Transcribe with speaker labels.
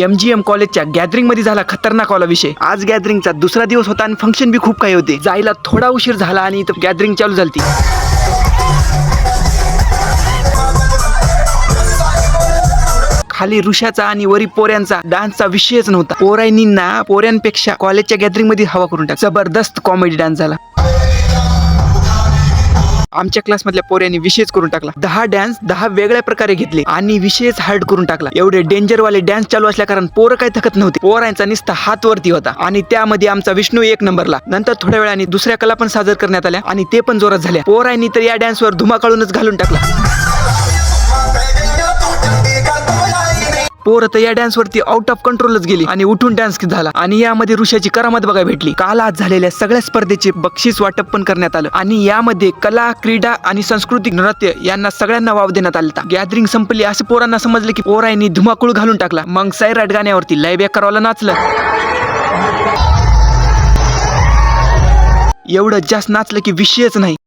Speaker 1: M G M कॉलेजच्या गॅदरिंगमध्ये झाला खतरनाक वाला विषय. आज गॅदरिंगचा दुसरा दिवस होता आणि फंक्शन बी खूप काही होते. जायला थोडा उशीर झाला आणि इथं गॅदरिंग चालू झाली खाली ऋषाचा आणि वरी पोऱ्यांचा डान्सचा विषयच नव्हता. पोरांनींना पोऱ्यांपेक्षा कॉलेजच्या गॅदरिंगमध्ये हवा करून टाक जबरदस्त कॉमेडी डान्स झाला. आमच्या क्लासमधल्या पोऱ्यांनी विषयच करून टाकला. दहा डॅन्स दहा वेगळ्या प्रकारे घेतले आणि विषयच हार्ड करून टाकला. एवढे डेंजर वाले डॅन्स चालू असल्या कारण पोरं काही थकत नव्हते. पोरांचा निस्ता हात वरती होता आणि त्यामध्ये आमचा विष्णू एक नंबरला. नंतर थोड्या वेळाने दुसऱ्या कला पण सादर करण्यात आल्या आणि ते पण जोरात झाल्या. पोरांनी तर या डॅन्सवर धुमाकाळूनच घालून टाकला. पोरं तर या डान्स वरती आउट ऑफ कंट्रोलच गेली आणि उठून डान्स झाला. आणि यामध्ये ऋषाची करामत बघायला भेटली. काल आज झालेल्या सगळ्या स्पर्धेचे बक्षीस वाटप पण करण्यात आलं. आणि यामध्ये कला क्रीडा आणि सांस्कृतिक नृत्य यांना सगळ्यांना वाव देण्यात आला गॅदरिंग संपली असं पोरांना समजलं की पोरांनी धुमाकूळ घालून टाकला. मग सैराट गाण्यावरती लय करावाला नाचलं. एवढं जास्त नाचलं की विषयच नाही.